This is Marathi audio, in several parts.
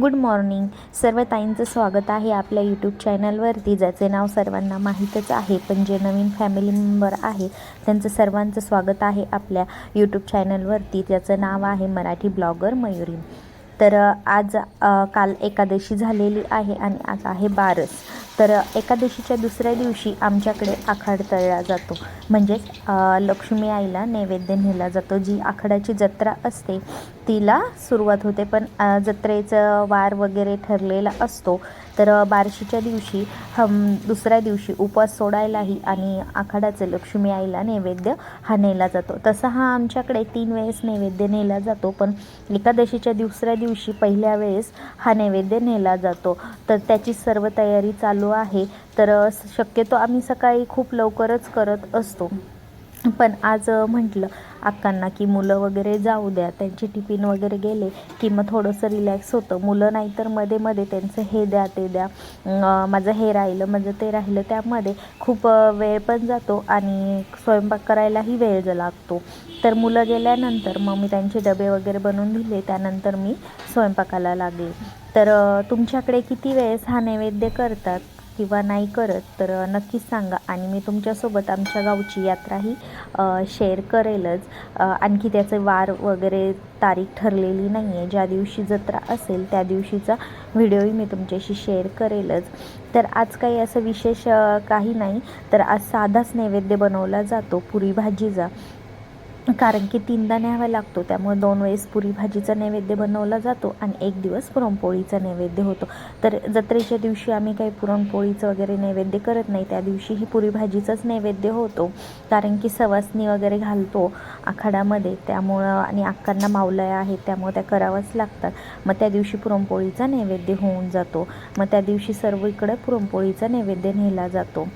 Good morning. सर्व ताईंचं स्वागत आहे आपल्या यूट्यूब चॅनलवरती ज्याचे नाव सर्वांना माहीतच आहे पण जे नवीन फॅमिली मेंबर आहे त्यांचं सर्वांचं स्वागत आहे आपल्या यूट्यूब चॅनलवरती. त्याचं नाव आहे मराठी ब्लॉगर मयुरी. तर आज काल एकादशी झालेली आहे आणि आज आहे बारस. तर एकादशीच्या दुसऱ्या दिवशी आमच्याकडे आखाड तळला जातो. म्हणजेच लक्ष्मी आईला नैवेद्य नेला जातो. जी आखाडाची जत्रा असते तिला सुरुवात होते. पण जत्रेचं वार वगैरे ठरलेला असतो. तर बारशीच्या दिवशी हम दुसऱ्या दिवशी उपवास सोडायलाही आणि आखाडाचं लक्ष्मी आईला नैवेद्य हा नेला जातो. तसा हा आमच्याकडे तीन वेळेस नैवेद्य नेला जातो पण एकादशीच्या दुसऱ्या दिवशी पहिल्या वेळेस हा नैवेद्य नेला जातो. तर त्याची सर्व तयारी चालू आहे. तर शक्यतो आम्ही सकाळी खूप लवकरच करत असतो. पण आज म्हटलं अक्कांना की मुलं वगैरे जाऊ द्या. त्यांचे टिफिन वगैरे गेले की मग थोडंसं रिलॅक्स होतं. मुलं नाही तर मध्ये मध्ये त्यांचं हे द्या ते द्या. माझं हे राहिलं माझं ते राहिलं. त्यामध्ये खूप वेळ पण जातो आणि स्वयंपाक करायलाही वेळ लागतो. तर मुलं गेल्यानंतर मग मी त्यांचे डबे वगैरे बनवून दिले. त्यानंतर मी स्वयंपाकाला लागले. तर तुमच्याकडे किती वेळेस हा नैवेद्य करतात? किंवा नाही करत तर नक्कीच सांगा. आणि मी तुमच्यासोबत आमच्या गावची यात्राही शेअर करेलच. आणखी त्याचे वार वगैरे तारीख ठरलेली नाही आहे ज्या दिवशी जत्रा असेल त्या दिवशीचा व्हिडिओही मी तुमच्याशी शेअर करेलच. तर आज काही असं विशेष काही नाही. तर आज साधाच नैवेद्य बनवला जातो पुरी भाजीचा. कारण की तीनदा न्यावा लागतो. त्यामुळे दोन वेळेस पुरी भाजीचा नैवेद्य बनवला जातो आणि एक दिवस पुरणपोळीचा नैवेद्य होतो. तर जत्रेच्या दिवशी आम्ही काही पुरणपोळीचं वगैरे नैवेद्य करत नाही. त्या दिवशी ही पुरी भाजीचाच नैवेद्य होतो. कारण की सवासणी वगैरे घालतो आखाडामध्ये त्यामुळं आणि अक्कांना मावलया आहेत त्यामुळे त्या कराव्याच लागतात. मग त्या दिवशी पुरणपोळीचा नैवेद्य होऊन जातो. मग त्या दिवशी सर्व इकडे पुरणपोळीचा नैवेद्य नेला जातो.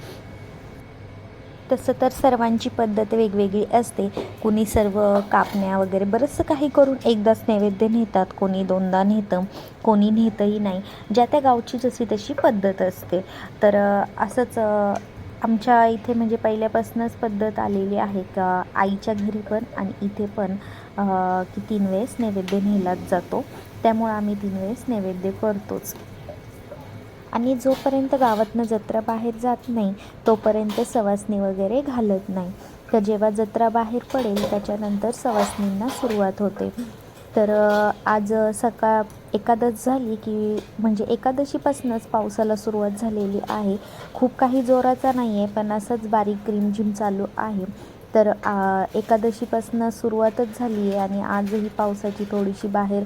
तसं तर सर्वांची पद्धत वेगवेगळी असते. कुणी सर्व कापण्या वगैरे बरंचसं काही करून एकदाच नैवेद्य नेतात कोणी दोनदा नेतं कोणी नेतही नाही. ज्या त्या गावची जशी तशी पद्धत असते. तर असंच आमच्या इथे म्हणजे पहिल्यापासूनच पद्धत आलेली आहे का आईच्या घरी पण आणि इथे पण की तीन वेळेस नैवेद्य नेलाच जातो. त्यामुळं आम्ही तीन वेळेस नैवेद्य करतोच. आणि जोपर्यंत गावातनं जत्रा बाहेर जात नाही तोपर्यंत सवासणी वगैरे घालत नाही. तर जेव्हा जत्रा बाहेर पडेल त्याच्यानंतर सवासणींना सुरुवात होते. तर आज सकाळ एकादश झाली की म्हणजे एकादशीपासूनच पावसाला सुरुवात झालेली आहे. खूप काही जोराचा नाही आहे पण असंच बारीक रिमझिम चालू आहे. तर एकादशीपासून सुरुवातच झाली आहे आणि आजही पावसाची थोडीशी बाहेर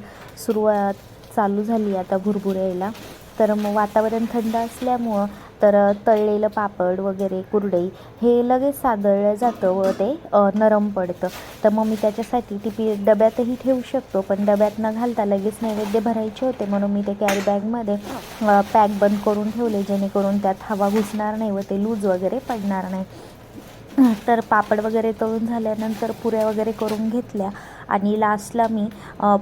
सुरुवात चालू झाली आता भुरभुर यायला. तर मग वातावरण थंड असल्यामुळं तर तळलेलं पापड वगैरे कुरडई हे लगेच सादळलं जातं व ते नरम पडतं. तर मग मी त्याच्यासाठी टिपी डब्यातही ठेवू शकतो पण डब्यात न घालता लगेच नैवेद्य भरायचे होते. म्हणून मी ते कॅरी बॅगमध्ये पॅक बंद करून ठेवले जेणेकरून त्यात हवा घुसणार नाही व ते लूज वगैरे पडणार नाही. तर पापड वगैरे तळून झाल्यानंतर पुऱ्या वगैरे करून घेतल्या. आणि लास्टला मी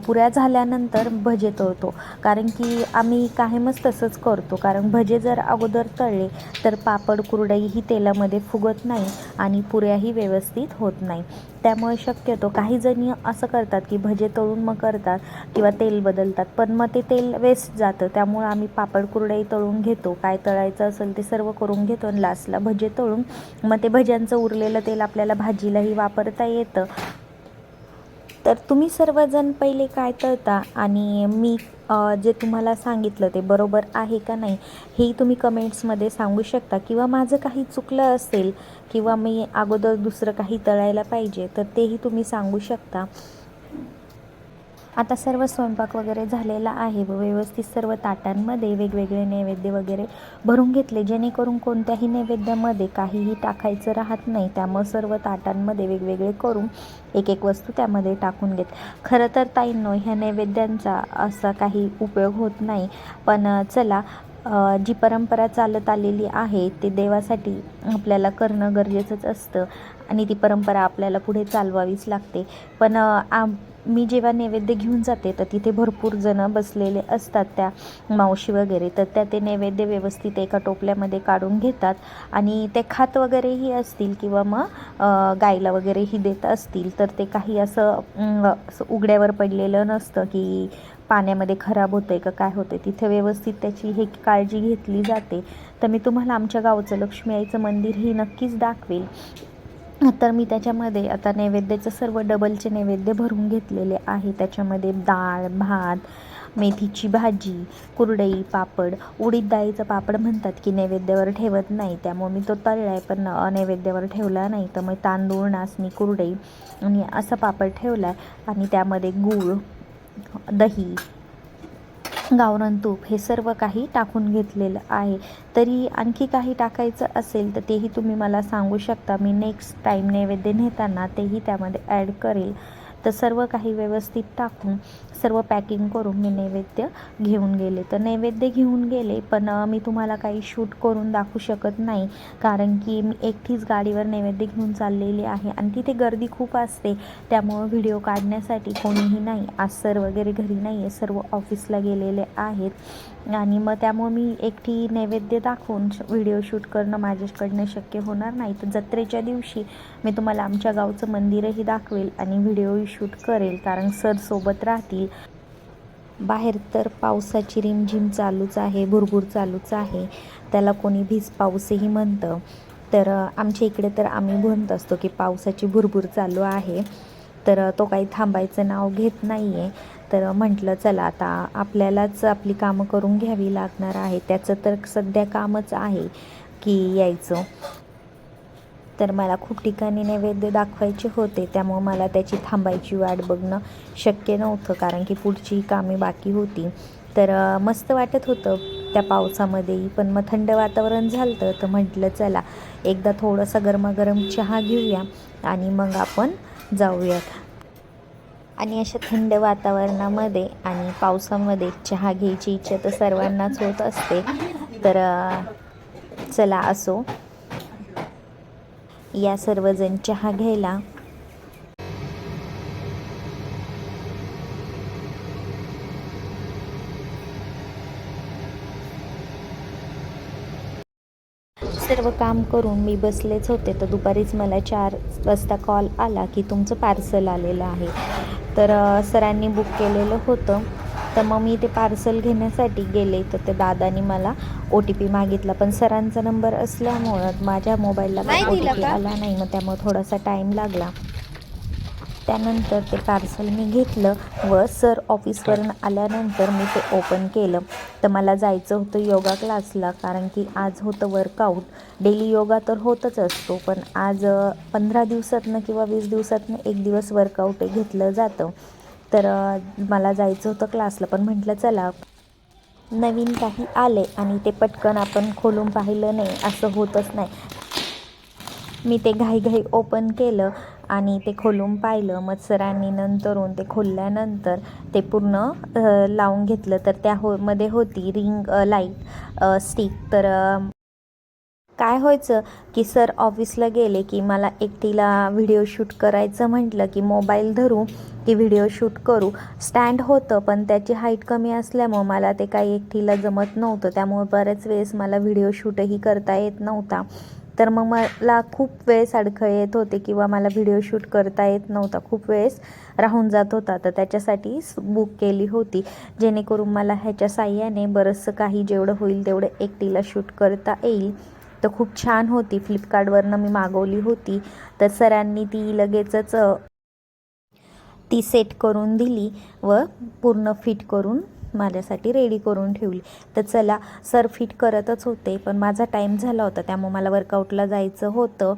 पुऱ्या झाल्यानंतर भजे तळतो. कारण की आम्ही कायमच तसंच करतो. कारण भजे जर अगोदर तळले तर पापड कुरडईही तेलामध्ये फुगत नाही आणि पुऱ्याही व्यवस्थित होत नाही. त्यामुळे शक्यतो काही जणी असं करतात की भजे तळून मग करतात किंवा तेल बदलतात. पण मग ते तेल वेस्ट जातं. त्यामुळं आम्ही पापड कुरडई तळून घेतो. काय तळायचं असेल ते सर्व करून घेतो आणि लास्टला भजे तळून मग ते भज्यांचं उरलेलं तेल आपल्याला भाजीलाही वापरता येतं. तर तुम्ही सर्वजण पहिले काय तळता आणि मी जे तुम्हाला सांगितलं ते बरोबर आहे का नाही हेही तुम्ही कमेंट्समध्ये सांगू शकता. किंवा माझं काही चुकलं असेल किंवा मी अगोदर दुसरं काही तळायला पाहिजे तर तेही तुम्ही सांगू शकता. आता सर्व स्वयंपाक वगैरे झालेला आहे व व्यवस्थित सर्व ताटांमध्ये वेगवेगळे नैवेद्य वगैरे भरून घेतले जेणेकरून कोणत्याही नैवेद्यामध्ये काहीही टाकायचं राहत नाही त्यामुळे सर्व ताटांमध्ये वेगवेगळे करून एक एक वस्तू त्यामध्ये टाकून घेत. खरं तर ताईंनो ह्या नैवेद्यांचा असा काही उपयोग होत नाही पण चला जी परंपरा चालत आलेली आहे ते देवासाठी आपल्याला करणं गरजेचंच असतं आणि ती परंपरा आपल्याला पुढे चालवावीच लागते. पण आम मी जेव्हा नैवेद्य घेऊन जाते तर तिथे भरपूर जणं बसलेले असतात त्या मावशी वगैरे. तर त्या ते नैवेद्य व्यवस्थित एका टोपल्यामध्ये काढून घेतात आणि ते खात वगैरेही असतील किंवा मग गायला वगैरेही देत असतील तर ते काही असं असं उघड्यावर पडलेलं नसतं की पाण्यामध्ये खराब होतं आहे का काय होतं आहे तिथे व्यवस्थित त्याची हे काळजी घेतली जाते. तर मी तुम्हाला आमच्या गावचं लक्ष्मी आईचं मंदिर ही नक्कीच दाखवेल. तर मी त्याच्यामध्ये आता नैवेद्याचं सर्व डबलचे नैवेद्य भरून घेतलेले आहे. त्याच्यामध्ये डाळ भात मेथीची भाजी कुरडई पापड उडीद डाळीचं पापड म्हणतात की नैवेद्यावर ठेवत नाही. त्यामुळे मी तो तळला आहे पण नैवेद्यावर ठेवला नाही. तर मग तांदूळ नाचणी कुरडई आणि असं पापड ठेवला आहे आणि त्यामध्ये गूळ दही गावरान तूप हे सर्व काही टाकून घेतलेलं आहे. तरी आणखी काही टाकायचं असेल तर तेही तुम्ही मला सांगू शकता. मी नेक्स्ट टाईम नैवेद्य नेताना तेही त्यामध्ये ॲड करेल. तर सर्व काही व्यवस्थित टाकून सर्व पॅकिंग करून मी नैवेद्य घेऊन गेले. तर नैवेद्य घेऊन गेले पण मी तुम्हाला काही शूट करून दाखवू शकत नाही. कारण की मी एकटीच गाडीवर नैवेद्य घेऊन चाललेली आहे आणि तिथे गर्दी खूप असते. त्यामुळं व्हिडिओ काढण्यासाठी कोणीही नाही. आज सर वगैरे घरी नाही आहे सर्व ऑफिसला गेलेले आहेत. आणि मग त्यामुळं मी एकटी नैवेद्य दाखवून व्हिडिओ शूट करणं माझ्याकडनं शक्य होणार नाही. तर जत्रेच्या दिवशी मी तुम्हाला आमच्या गावचं मंदिरही दाखवेल आणि व्हिडिओही शूट करेल. कारण सर सोबत राहतील. बाहेर तर पावसाची रिमझिम चालूच आहे भुरभुर चालूच आहे. त्याला कोणी भिज पाऊसही म्हणतं. तर आमच्या इकडे तर आम्ही म्हणत असतो की पावसाची भुरभुर चालू आहे. तर तो काही थांबायचं नाव घेत नाही आहे तर म्हटलं चला आता आपल्यालाच आपली कामं करून घ्यावी लागणार आहे. त्याचं तर सध्या कामच आहे की यायचं. तर मला खूप ठिकाणी नैवेद्य दाखवायचे होते. त्यामुळं मला त्याची थांबायची वाट बघणं शक्य नव्हतं कारण की पुढची कामे बाकी होती. तर मस्त वाटत होतं त्या पावसामध्येही पण मग थंड वातावरण झालं तर म्हटलं चला एकदा थोडंसं गरमागरम चहा घेऊया आणि मग आपण जाऊयात. आणि अशा थंड वातावरणामध्ये आणि पावसामध्ये चहा घ्यायची इच्छा तर सर्वांनाच होत असते. तर चला असो. या सर्वजण चहा घ्यायला. सर्व काम करून मी बसलेच होते. तर दुपारीच मला चार वाजता कॉल आला की तुमचं पार्सल आलेलं आहे. तर सरांनी बुक केलेलं होतं. तर मग मी ते पार्सल घेण्यासाठी गेले तर त्या दादानी मला ओ टी पी मागितला. पण सरांचा नंबर असल्यामुळं माझ्या मोबाईलला ओ टी पी? आला नाही. मग त्यामुळे थोडासा टाईम लागला. त्यानंतर ते पार्सल मी घेतलं व सर ऑफिसवरून आल्यानंतर मी ते ओपन केलं. तर मला जायचं होतं योगा क्लासला कारण की आज होतं वर्कआउट डेली योगा तर होतच असतो पण आज पंधरा दिवसातनं किंवा वीस दिवसातनं एक दिवस वर्कआउट घेतलं जातं. तर मला जायचं होतं क्लासला पण म्हटलं चला. नवीन काही आले आणि ते पटकन आपण खोलून पाहिलं नाही असं होतच नाही. मी ते घाईघाई ओपन केलं आणि ते खोलून पाहिलं. मग सरांनी नंतरून ते खोलल्यानंतर ते पूर्ण लावून घेतलं. तर त्या हो मध्ये होती रिंग लाइट स्टिक तर काय व्हायचं की सर ऑफिसला गेले की मला एकटीला व्हिडिओ शूट करायचं म्हटलं की मोबाईल धरू की व्हिडिओ शूट करू. स्टँड होतं पण त्याची हाईट कमी असल्यामुळं मला ते काही एकटीला जमत नव्हतं. त्यामुळे बऱ्याच वेळेस मला व्हिडिओ शूटही करता येत नव्हता. तर मग मला खूप वेळेस अडखळे येत होते किंवा मला व्हिडिओ शूट करता येत नव्हता. खूप वेळेस राहून जात होता. तर त्याच्यासाठी बुक केली होती. जेणेकरून मला ह्याच्या साह्याने बरंचसं काही जेवढं होईल तेवढं एकटीला शूट करता येईल. तर खूप छान होती. फ्लिपकार्टवरनं मी मागवली होती. तर सरांनी ती लगेचच ती सेट करून दिली व पूर्ण फिट करून माझ्यासाठी रेडी करून ठेवली. तर चला सर फिट करतच होते पण माझा टाईम झाला होता त्यामुळे मला वर्कआउटला जायचं होतं.